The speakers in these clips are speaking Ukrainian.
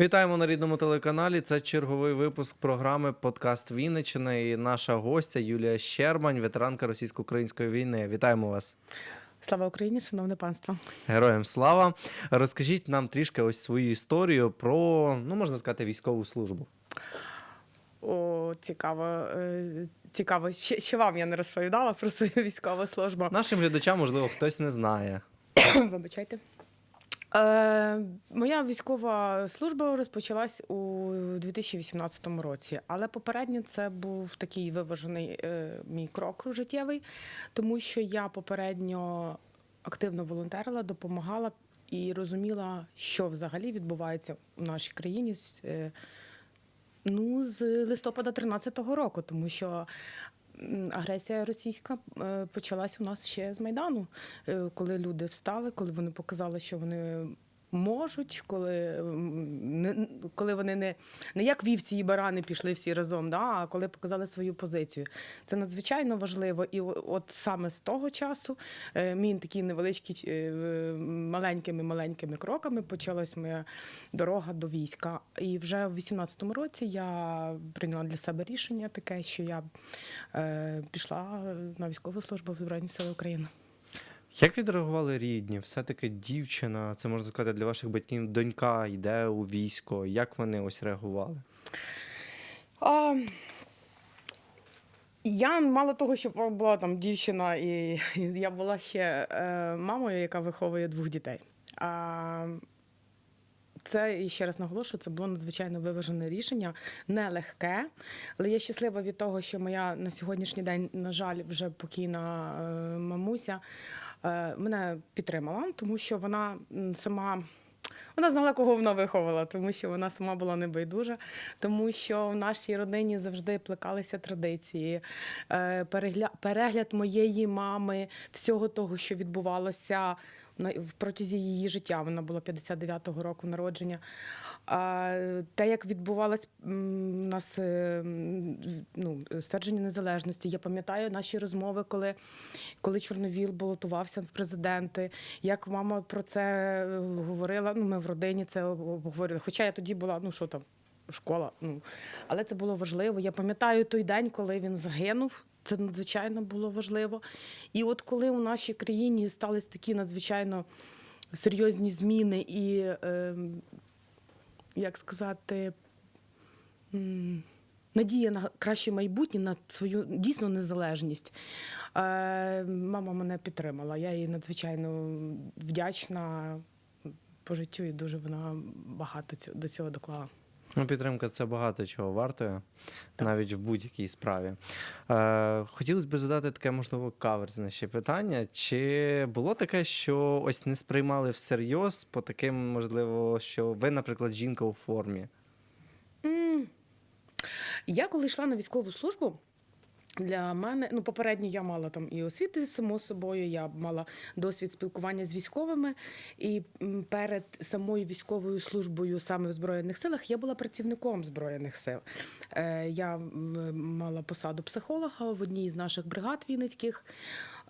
Вітаємо на рідному телеканалі. Це черговий випуск програми Подкаст Вінниччина і наша гостя Юлія Щербань, ветеранка російсько-української війни. Вітаємо вас. Слава Україні, шановне панство. Героям слава! Розкажіть нам трішки ось свою історію про, ну можна сказати, військову службу. О, цікаво. е, Цікаво, ще, ще вам я не розповідала про свою військову службу. Нашим глядачам, можливо, хтось не знає. Вибачайте. Е, моя військова служба розпочалась у 2018 році, але попередньо це був такий виважений е, мій крок життєвий, тому що я попередньо активно волонтерила, допомагала і розуміла, що взагалі відбувається в нашій країні е, ну, з листопада 2013 року, тому що агресія російська почалася почалась у нас ще з Майдану, е, коли люди встали, коли вони показали, що вони. Можуть, коли, не, коли вони не, не як вівці і барани пішли всі разом, да, а коли показали свою позицію. Це надзвичайно важливо. І от саме з того часу е, мій такий невеличкий е, маленькими-маленькими кроками почалась моя дорога до війська. І вже в 18-му році я прийняла для себе рішення таке, що я е, пішла на військову службу в Збройні Сили України. Як відреагували рідні? Все-таки дівчина, це можна сказати, для ваших батьків донька йде у військо. Як вони ось реагували? А, я мало того, що була там дівчина, і, я була ще е, мамою, яка виховує двох дітей. А, це і ще раз наголошую, це було надзвичайно виважене рішення, нелегке. Але я щаслива від того, що моя на сьогоднішній день, на жаль, вже покійна е, мамуся е, мене підтримала, тому що вона сама. Вона знала, кого вона виховала, тому що вона сама була небайдужа, тому що в нашій родині завжди плекалися традиції. Е, перегля- Перегляд моєї мами, всього того, що відбувалося в протязі її життя. Вона була 59-го року народження. А те, як відбувалось у нас е, ну, ствердження незалежності, я пам'ятаю наші розмови, коли, коли Чорновіл балотувався в президенти, як мама про це е, говорила. Ну, ми в родині це обговорили. Хоча я тоді була, ну що там, школа. Ну, але це було важливо. Я пам'ятаю той день, коли він загинув. Це надзвичайно було важливо. І от коли у нашій країні стались такі надзвичайно серйозні зміни і, е, як сказати, надія на краще майбутнє, на свою дійсно незалежність. Е, мама мене підтримала. Я їй надзвичайно вдячна по життю і дуже вона багато до цього доклала. Ну, підтримка це багато чого вартує, навіть в будь-якій справі. Е, хотілося б задати таке, можливо, каверзне ще питання. Чи було таке, що ось не сприймали всерйоз по таким, можливо, що ви, наприклад, жінка у формі? Я коли йшла на військову службу. Для мене, ну, попередньо я мала там і освіти, само собою, я мала досвід спілкування з військовими. І перед самою військовою службою саме в Збройних силах я була працівником Збройних сил. Е, я мала посаду психолога в одній з наших бригад вінницьких.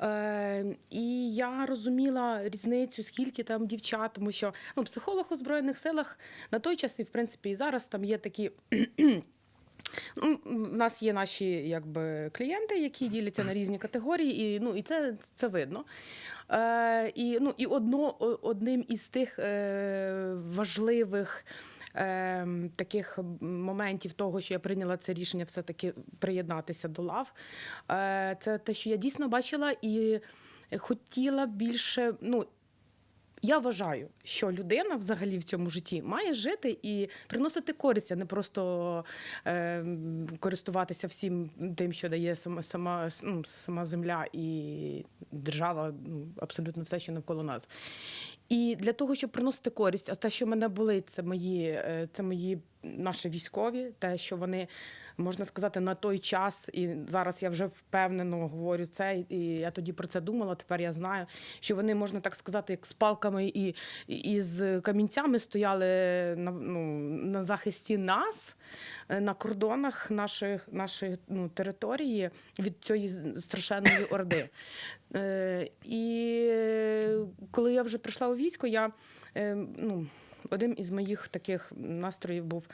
Е, і я розуміла різницю, скільки там дівчат, тому що ну, психолог у Збройних силах на той час, і в принципі і зараз там є такі. У нас є наші якби, клієнти, які діляться на різні категорії, і, ну, і це, це видно. Е, і, ну, і одно, одним із тих е, важливих е, таких моментів того, що я прийняла це рішення все-таки приєднатися до лав, е, це те, що я дійсно бачила і хотіла більше. Ну, я вважаю, що людина взагалі в цьому житті має жити і приносити користь, а не просто е, користуватися всім тим, що дає сама, сама, ну, сама земля і держава, ну, абсолютно все, що навколо нас. І для того, щоб приносити користь, а те, що мене болить, це мої, е, це мої наші військові, те, що вони. Можна сказати, на той час, і зараз я вже впевнено говорю це, і я тоді про це думала. Тепер я знаю, що вони можна так сказати, як з палками і, і з камінцями стояли на, ну, на захисті нас е, на кордонах наших, нашої ну, території від цієї страшенної орди. Е, і е, коли я вже прийшла у військо, я е, ну. Один із моїх таких настроїв був: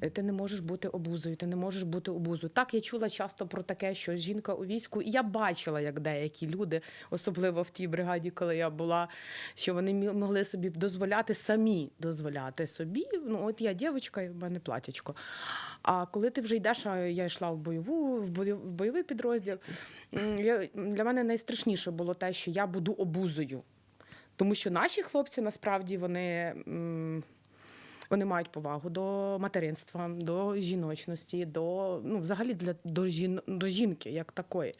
е, ти не можеш бути обузою, ти не можеш бути обузою. Так, я чула часто про таке, що жінка у війську, і я бачила, як деякі люди, особливо в тій бригаді, коли я була, що вони могли собі дозволяти самі дозволяти собі. Ну, от я дівчинка, і в мене платячко. А коли ти вже йдеш, а я йшла в бойову, в бойовий підрозділ, для мене найстрашніше було те, що я буду обузою. Тому що наші хлопці насправді вони. Вони мають повагу до материнства, до жіночності, до ну, взагалі для до, жін, до жінки як такої.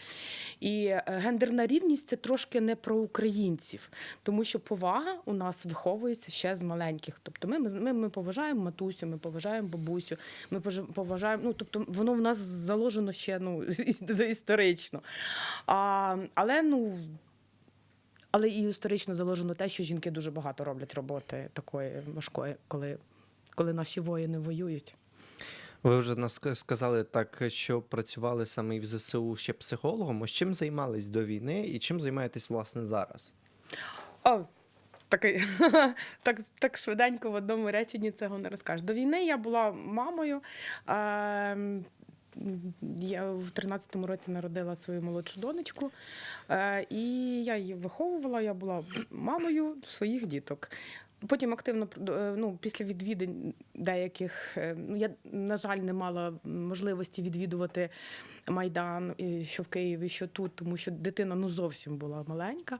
І е, гендерна рівність це трошки не про українців, тому що повага у нас виховується ще з маленьких. Тобто ми, ми, ми поважаємо матусю, ми поважаємо бабусю, ми поважаємо. Ну тобто воно в нас заложено ще ну історично. А, але ну. Але і історично заложено те, що жінки дуже багато роблять роботи такої важкої, коли, коли наші воїни воюють. Ви вже нас сказали так, що працювали саме і в ЗСУ ще психологом. Ось чим займались до війни і чим займаєтесь власне зараз? О, такий, так, так швиденько в одному реченні цього не розкажеш. До війни я була мамою. Е, я в 13-му році народила свою молодшу донечку, е, і я її виховувала, я була мамою своїх діток. Потім активно е, ну, після відвідин деяких, е, ну я, на жаль, не мала можливості відвідувати Майдан, що в Києві, що тут, тому що дитина ну зовсім була маленька.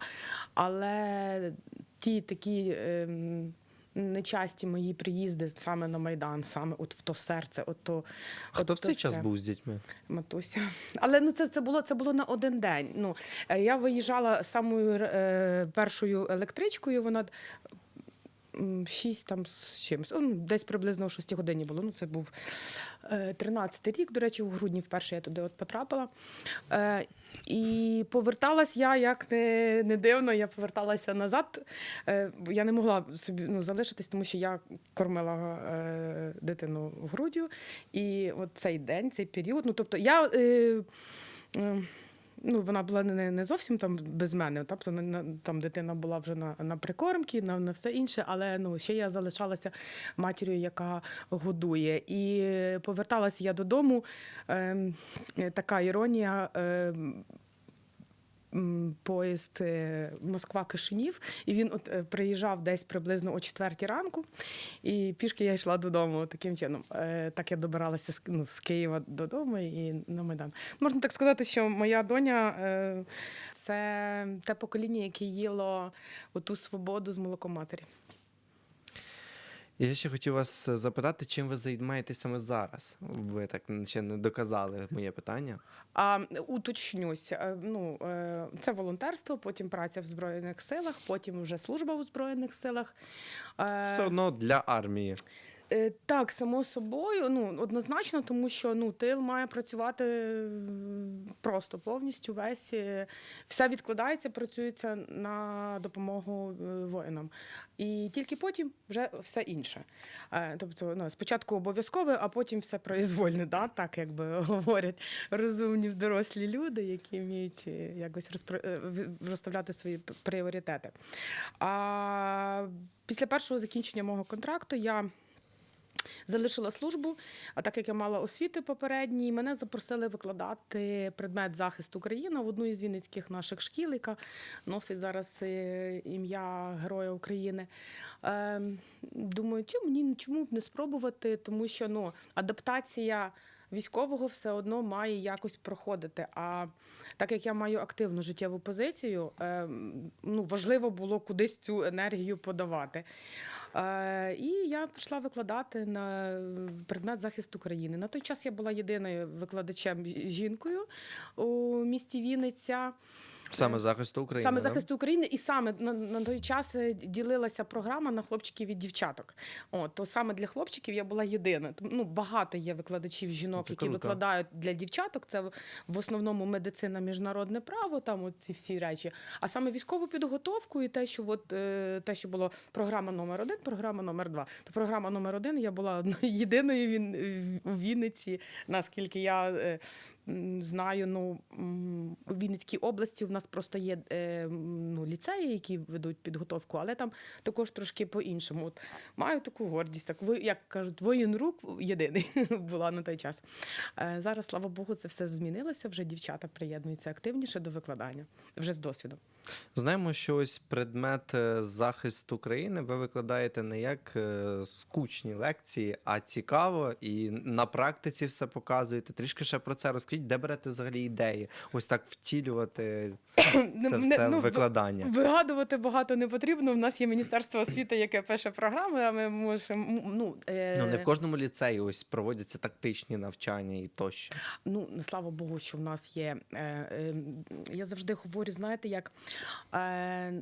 Але ті такі ем, нечасті мої приїзди саме на Майдан, саме от в то серце, от то, Хто от в цей все. час був з дітьми? Матуся. Але ну це, це було це було на один день. Ну е, я виїжджала самою е, першою електричкою. Вона м, шість там з чимось. Ну, десь приблизно о 6 годині було. Ну це був е, 13-й рік. До речі, у грудні вперше я туди от потрапила. Е, і поверталась я, як не, не дивно, я поверталася назад. Е, я не могла собі ну, залишитись, тому що я кормила е, дитину груддю. І от цей день, цей період. Ну, тобто я. Е, е, Ну, вона була не, не зовсім там без мене. Тобто там дитина була вже на, на прикормці, на, на все інше, але ну, ще я залишалася матір'ю, яка годує. І поверталася я додому. е, така іронія. м, Поїзд е, Москва-Кишинів, і він от е, приїжджав десь приблизно о четвертій ранку, і пішки я йшла додому таким чином. Е, Так я добиралася з, ну, з Києва додому і на Майдан. Можна так сказати, що моя доня це те покоління, яке їло оту свободу з молоком матері. Я ще хотів вас е, запитати, чим ви займаєтесь саме зараз? Ви так ще не доказали моє питання. А уточнюсь, е, ну е, це волонтерство, потім праця в збройних силах, потім вже служба у збройних силах. Все одно для армії. Е, Так, само собою, ну однозначно, тому що ну тил має працювати просто повністю весь е, все відкладається, працюється на допомогу е, воїнам, і тільки потім вже все інше. Е, Тобто, ну спочатку обов'язкове, а потім все произвольне, да? так якби говорять розумні дорослі люди, які вміють е, якось розпри- розставляти свої пріоритети. А після першого закінчення мого контракту я. Залишила службу, а так як я мала освіти попередній, мене запросили викладати предмет захисту України в одну із вінницьких наших шкіл, яка носить зараз е, ім'я Героя України. Е, Думаю, чому мені чому б не спробувати, тому що ну, адаптація військового все одно має якось проходити. А так як я маю активну життєву позицію, е, ну, важливо було кудись цю енергію подавати. Е, і я пішла викладати на предмет захисту України. На той час я була єдиною викладачем жінкою у місті Вінниця. Саме захисту України. Саме да? захисту України, і саме на, на той час е, ділилася програма на хлопчиків і дівчаток. От, то саме для хлопчиків я була єдина. Ну, багато є викладачів жінок, Це які круто. викладають для дівчаток. Це в- в основному медицина, міжнародне право, там ці всі речі. А саме військову підготовку і те, що от, е, те, що було програма номер один, програма номер два. То програма номер один я була єдиною він, у Вінниці, наскільки я е, знаю, ну у Вінницькій області в нас просто є е, ну, ліцеї, які ведуть підготовку, але там також трошки по-іншому. От маю таку гордість, так ви як кажуть, воєнрук єдиний була на той час. Е, Зараз, слава Богу, це все змінилося. Вже дівчата приєднуються активніше до викладання, вже з досвідом. Знаємо, що ось предмет е, захист України ви викладаєте не як е, скучні лекції, а цікаво і на практиці все показуєте. Трішки ще про це розкажіть, де берете взагалі ідеї, ось так втілювати це все ну, викладання. Вигадувати багато не потрібно. У нас є Міністерство освіти, яке пише програми, а ми можемо. Ну, е, Ну не в кожному ліцеї ось проводяться тактичні навчання і тощо. Ну, слава Богу, що в нас є. Е, е, я завжди говорю, знаєте, як. Е,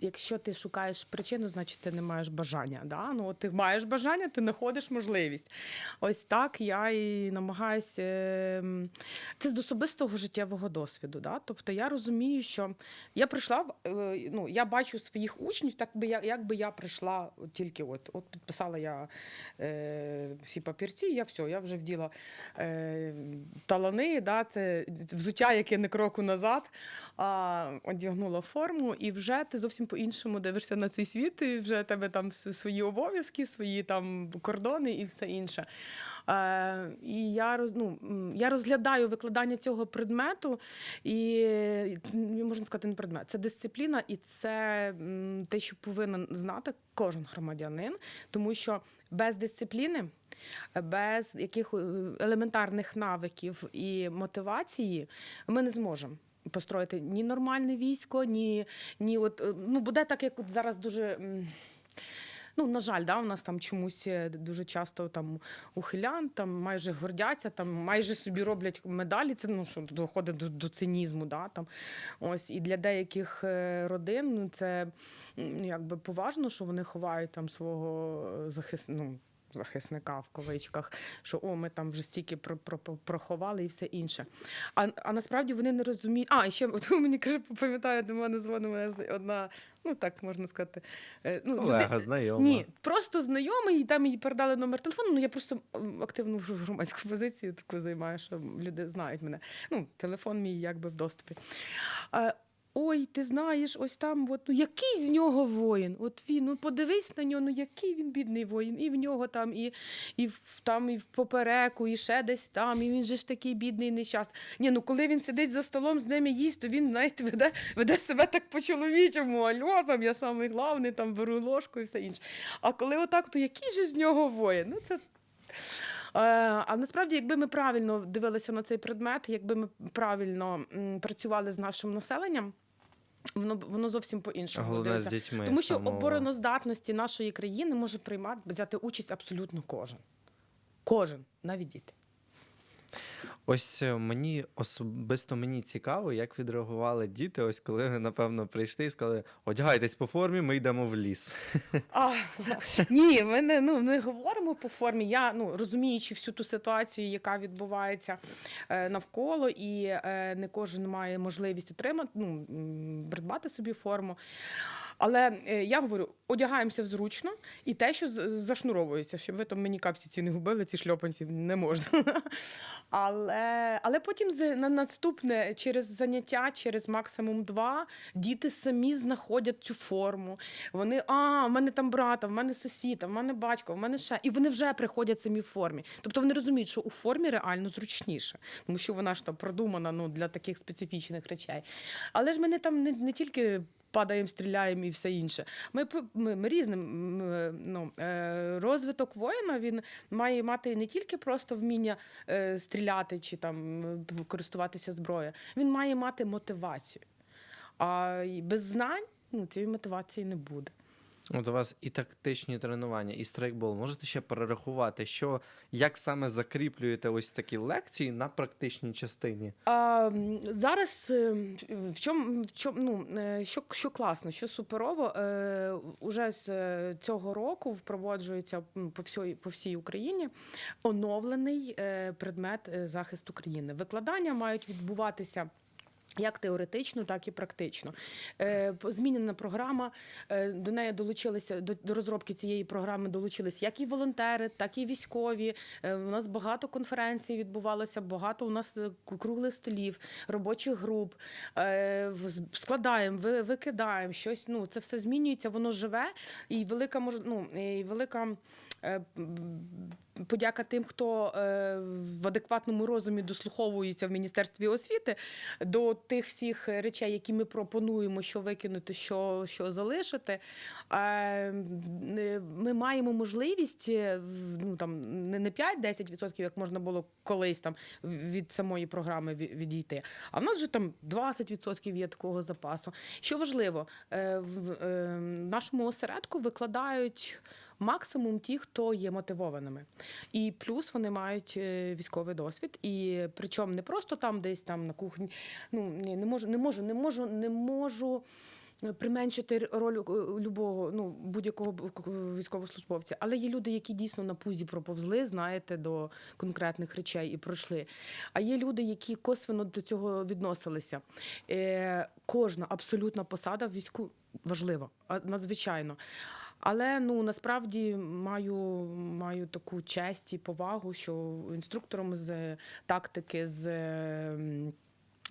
Якщо ти шукаєш причину, значить ти не маєш бажання. Да? Ну, ти маєш бажання, ти знаходиш можливість. Ось так я і намагаюся. е, Це з особистого життєвого досвіду. Да? Тобто я розумію, що я прийшла, е, ну, я бачу своїх учнів, так би я, як би я прийшла тільки от, от підписала я е, всі папірці, я все, я вже вділа е, талани, да, це взуття, яке не кроку назад, а, одягнула форму, і вже ти зовсім по-іншому дивишся на цей світ, і вже тебе там свої обов'язки, свої там кордони і все інше. Е, і я, роз, ну, я розглядаю викладання цього предмету, і можна сказати, не предмет, це дисципліна, і це те, що повинен знати кожен громадянин, тому що без дисципліни, без яких е, елементарних навиків і мотивації ми не зможемо. Построїти ні нормальне військо, ні, ні от е, ну буде так, як от зараз дуже. Ну, на жаль, да, у нас там чомусь е, дуже часто там ухилян, там майже гордяться, там майже собі роблять медалі. Це ну що доходить до, до цинізму. Да, там. Ось і для деяких е, родин ну, це якби поважно, що вони ховають там свого е, захис... ну, захисника в кавичках, що о, ми там вже стільки про, про, про- проховали і все інше. А, а насправді вони не розуміють. А, і ще от мені каже, пам'ятаю, до мене дзвонила одна, ну так можна сказати. е, Ну, люди- Колега, знайома. ні, просто знайомий, і там їй передали номер телефону. Ну я просто активну громадську позицію таку займаю, що люди знають мене. Ну, телефон мій якби в доступі. Ой, ти знаєш, ось там, от, ну який з нього воїн? От він, ну подивись на нього, ну який він бідний воїн. І в нього там, і, і там, і в попереку, і ще десь там, і він же ж такий бідний нещасний. Ні, ну коли він сидить за столом з ними їсть, то він, знаєте, веде, веде себе так по-чоловічому, альо, там я самий главний, там беру ложку і все інше. А коли отак, то який же з нього воїн? Ну, це Е, А насправді, якби ми правильно дивилися на цей предмет, якби ми правильно працювали з нашим населенням, воно воно зовсім по-іншому з дітьми. Тому що самого. обороноздатності нашої країни може приймати взяти участь абсолютно кожен. Кожен, навіть діти. Ось е, мені особисто мені цікаво, як відреагували діти, ось коли напевно прийшли і сказали: одягайтесь по формі, ми йдемо в ліс. А, ні, ми не, ну, не говоримо по формі. Я ну, розуміючи всю ту ситуацію, яка відбувається е, навколо, і е, не кожен має можливість отримати, ну, придбати собі форму. Але е, я говорю, одягаємося зручно і те, що зашнуровується, щоб ви там мені капці ці не губили, ці шльопанці не можна. Але, але потім на наступне через заняття, через максимум два, діти самі знаходять цю форму. Вони, а, в мене там брата, в мене сусід, в мене батько, в мене ще. І вони вже приходять самі в формі. Тобто вони розуміють, що у формі реально зручніше, тому що вона ж там продумана ну, для таких специфічних речей. Але ж ми не там не, не тільки. Падаємо, стріляємо і все інше. Ми, ми, ми різним е, ну, е, розвиток воїна він має мати не тільки просто вміння е, стріляти чи там користуватися зброєю, він має мати мотивацію. А без знань ну, цієї мотивації не буде. От у вас і тактичні тренування, і страйкбол. Можете ще перерахувати, що як саме закріплюєте ось такі лекції на практичній частині? А, зараз е, в чому, в чому ну, е, що, що класно, що суперово, е, уже з е, цього року впроваджується по всій, по всій Україні оновлений е, предмет захисту країни. Викладання мають відбуватися. Як теоретично, так і практично. Е, змінена програма. Е, до неї долучилися до, розробки цієї програми долучились як і волонтери, так і військові. Е, у нас багато конференцій відбувалося, багато у нас круглих столів, робочих груп. Складаємо, ви, викидаємо щось. Ну це все змінюється, воно живе і велика ну, і велика. Е, Подяка тим, хто е, в адекватному розумі дослуховується в міністерстві освіти до тих всіх речей, які ми пропонуємо, що викинути, що, що залишити. Е, Ми маємо можливість ну, там, не не 5-10%, як можна було колись там від самої програми відійти. А в нас вже там 20% є такого запасу. Що важливо, в нашому осередку викладають. Максимум ті, хто є мотивованими, і плюс вони мають е, військовий досвід. І причому не просто там, десь там на кухні. Ну ні, не можу, не можу, не можу, не можу. е, Применшити роль е, любого, ну будь-якого військовослужбовця, але є люди, які дійсно на пузі проповзли, знаєте, до конкретних речей і пройшли. А є люди, які косвенно до цього відносилися. Е, кожна абсолютна посада в війську важлива, надзвичайно. Але ну насправді маю, маю таку честь і повагу, що інструктором з тактики, з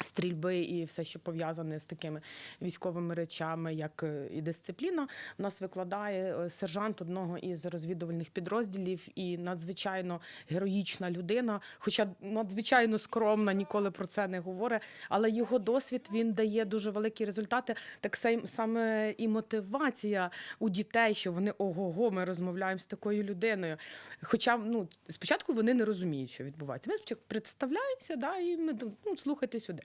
стрільби і все, що пов'язане з такими військовими речами, як е, і дисципліна, в нас викладає е, сержант одного із розвідувальних підрозділів і надзвичайно героїчна людина, хоча надзвичайно скромна, ніколи про це не говорить. Але його досвід він дає дуже великі результати. Так саме і мотивація у дітей, що вони ого-го, ми розмовляємо з такою людиною. Хоча ну, спочатку вони не розуміють, що відбувається. Ми спочатку представляємося, да, і ми ну, слухайте сюди.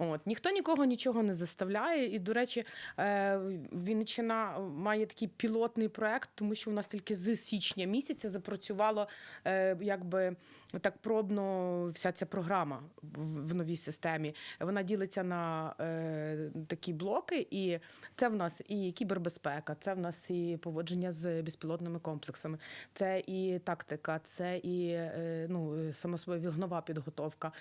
От ніхто нікого нічого не заставляє. І, до речі, е, Вінниччина має такий пілотний проект, тому що у нас тільки з січня місяця запрацювало е, якби так пробно вся ця програма в, новій системі. Вона ділиться на е, такі блоки, і це в нас і кібербезпека, це в нас і поводження з безпілотними комплексами, це і тактика, це і ну, само собою вігнова підготовка,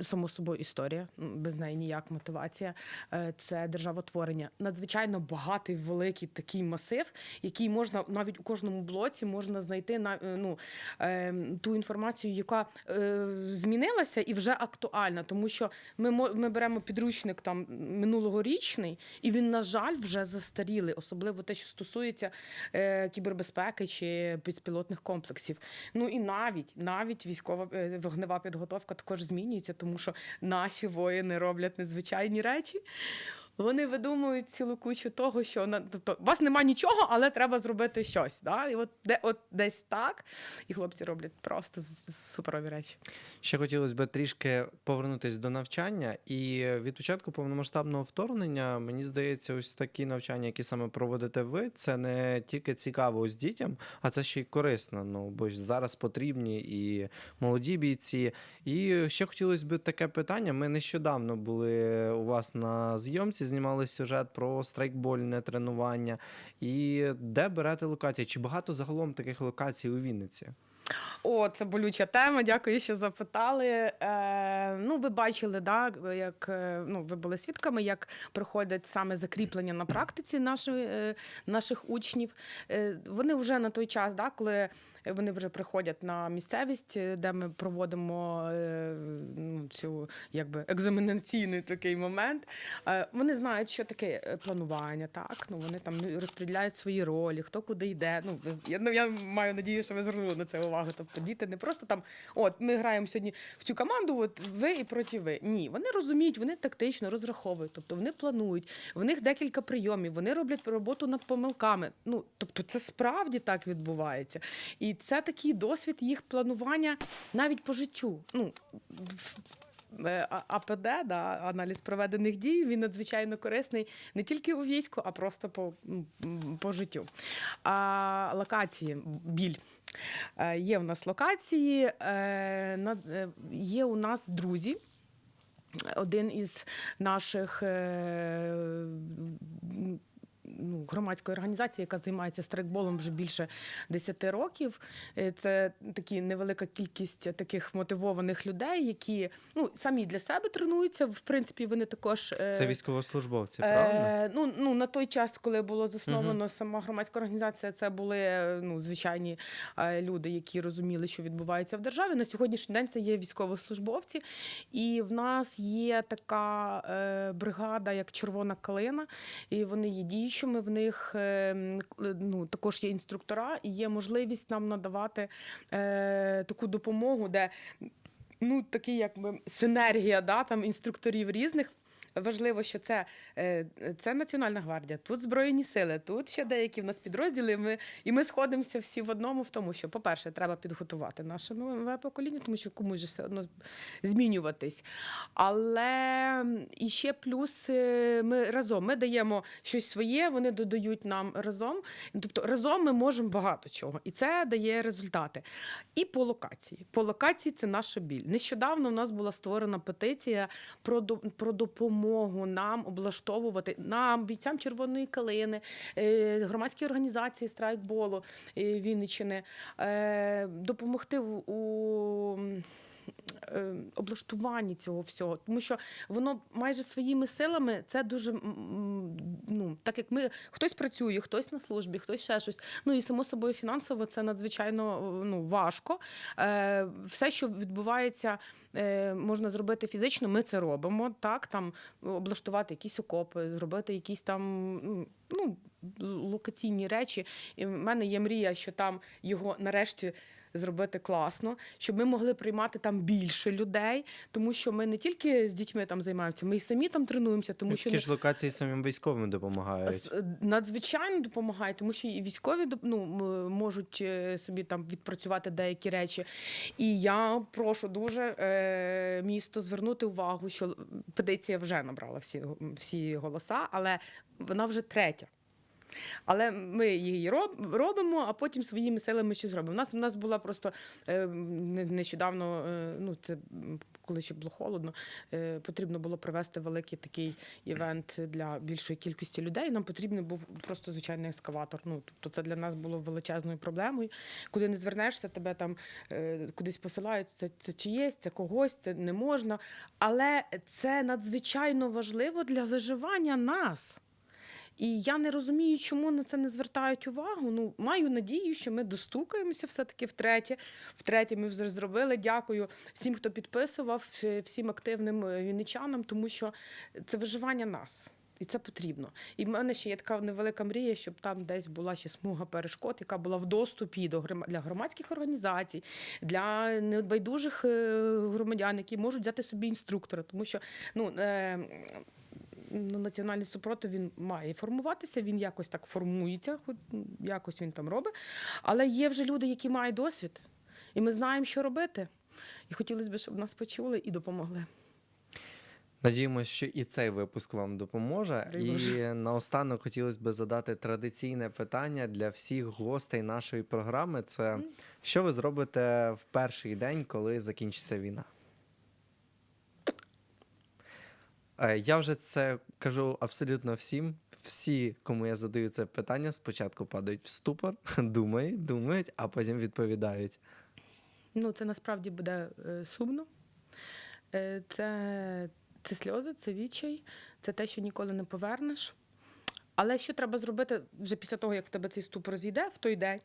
само собою історія, без неї ніяк мотивація, е, це державотворення. Надзвичайно багатий, великий такий масив, який можна навіть у кожному блоці можна знайти на е, ну, е, ту інформацію, яка е, змінилася і вже актуальна, тому що ми, ми беремо підручник там минулогорічний, і він, на жаль, вже застарілий, особливо те, що стосується кібербезпеки чи безпілотних комплексів. Ну і навіть навіть військова вогнева підготовка також змінюється, тому що наші воїни роблять незвичайні речі. Вони видумують цілу кучу того, що на тобто у вас нема нічого, але треба зробити щось. Да? І от де от десь так, і хлопці роблять просто суперові речі. Ще хотілося б трішки повернутися до навчання. І від початку повномасштабного вторгнення, мені здається, ось такі навчання, які саме проводите ви, це не тільки цікаво ось дітям, а це ще й корисно. Ну бо ж зараз потрібні і молоді бійці. І ще хотілося б таке питання. Ми нещодавно були у вас на зйомці, знімали сюжет про страйкбольне тренування. І де берете локації? Чи багато загалом таких локацій у Вінниці? О, це болюча тема. Дякую, що запитали. Е, ну, ви бачили, да, як е, ну, ви були свідками, як проходять саме закріплення на практиці наші, е, наших учнів. Е, вони вже на той час, да, коли вони вже приходять на місцевість, е, де ми проводимо е, ну, цю якби екзаменаційний такий момент. Е, Вони знають, що таке планування, так ну вони там розподіляють свої ролі, хто куди йде. Ну я, ну, я маю надію, що ви звернули на це увагу. Тобто діти не просто там, от ми граємо сьогодні в цю команду, от ви і проти ви. Ні, вони розуміють, вони тактично розраховують, тобто вони планують. В них декілька прийомів, вони роблять роботу над помилками. Ну тобто, це справді так відбувається. І це такий досвід їх планування навіть по життю. Ну в- Е, АПД, да, аналіз проведених дій, він надзвичайно корисний не тільки у війську, а просто по, по життю. А локації біль. Е, Є у нас локації, е, є у нас друзі. Один із наших ну, громадської організації, яка займається страйкболом вже більше 10 років. Е, Це такі невелика кількість таких мотивованих людей, які ну, самі для себе тренуються. В принципі, вони також е, Це військовослужбовці, правильно? Е, ну, ну, на той час, коли було засновано сама громадська організація, це були ну, звичайні люди, які розуміли, що відбувається в державі. На сьогоднішній день це є військовослужбовці. І в нас є така бригада, як Червона калина, і вони є діючими. В них е, м, к- ну, також є інструктора, і є можливість нам надавати е, таку допомогу, де ну, як якби синергія да, там, інструкторів різних. Важливо, що це, е, це Національна гвардія, тут Збройні сили, тут ще деякі в нас підрозділи. Ми, і ми сходимося всі в одному в тому, що, по-перше, треба підготувати наше нове покоління, тому що комусь все одно змінюватись. Але і ще плюс е, ми разом ми даємо щось своє, вони додають нам разом. Тобто разом ми можемо багато чого, і це дає результати. І по локації. По локації це наша біль. Нещодавно в нас була створена петиція про, про допомогу нам облаштовувати нам, бійцям Червоної калини, е, громадській організації страйкболу е, Вінниччини, е, допомогти у. Е, Облаштуванні цього всього, тому що воно майже своїми силами це дуже ну так як ми хтось працює, хтось на службі, хтось ще щось. Ну і само собою фінансово це надзвичайно ну важко. Е, все, що відбувається, е, можна зробити фізично. Ми це робимо. Так, там облаштувати якісь окопи, зробити якісь там ну, локаційні речі. І в мене є мрія, що там його нарешті. Зробити класно, щоб ми могли приймати там більше людей, тому що ми не тільки з дітьми там займаємося, ми і самі там тренуємося, тому що Які не- ж локації самим військовим допомагають? Е, Надзвичайно допомагає, тому що і військові ну, можуть е, собі там відпрацювати деякі речі. І я прошу дуже е, місто звернути увагу, що петиція вже набрала всі, всі голоса, але вона вже третя. Але ми її роб, робимо, а потім своїми силами щось зробимо. У нас у нас була просто е, не- нещодавно, е, ну це коли ще було холодно, е, потрібно було провести великий такий івент для більшої кількості людей. Нам потрібен був просто звичайний ескаватор. Ну тобто це для нас було величезною проблемою. Куди не звернешся, тебе там кудись посилають. Це, це чиєсь, це когось, це не можна. Але це надзвичайно важливо для виживання нас. І я не розумію, чому на це не звертають увагу. Ну, маю надію, що ми достукаємося все-таки втретє. Втретє ми вже зробили. Дякую всім, хто підписував, всім активним е, вінничанам, тому що це виживання нас. І це потрібно. І в мене ще є така невелика мрія, щоб там десь була ще смуга перешкод, яка була в доступі до для громадських організацій, для небайдужих е, громадян, які можуть взяти собі інструктора. Тому що ну, е, ну, національний супротив він має формуватися, він якось так формується, хоч якось він там робить. Але є вже люди, які мають досвід, і ми знаємо, що робити. І хотілося б, щоб нас почули і допомогли. Надіємося, що і цей випуск вам допоможе. Дай і наостанок хотілося б задати традиційне питання для всіх гостей нашої програми: це що ви зробите в перший день, коли закінчиться війна? Е, Я вже це кажу абсолютно всім. Всі, кому я задаю це питання, спочатку падають в ступор, думають, думають, а потім відповідають. Ну, це насправді буде е, сумно. Е, це, це сльози, це відчай, це те, що ніколи не повернеш. Але що треба зробити вже після того, як в тебе цей ступор зійде в той день?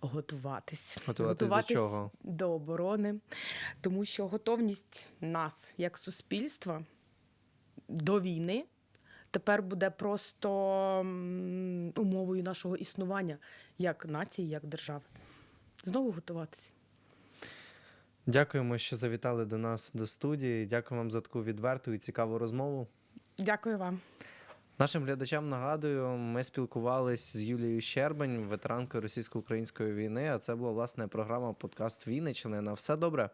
Готуватись. Готуватись. Готуватись до чого? до оборони. Тому що готовність нас як суспільства до війни тепер буде просто умовою нашого існування як нації, як держави. Знову готуватися. Дякуємо, що завітали до нас до студії. Дякую вам за таку відверту і цікаву розмову. Дякую вам. Нашим глядачам нагадую, ми спілкувались з Юлією Щербань, ветеранкою російсько-української війни. А це була власне програма подкаст Вінниччини. На все добре.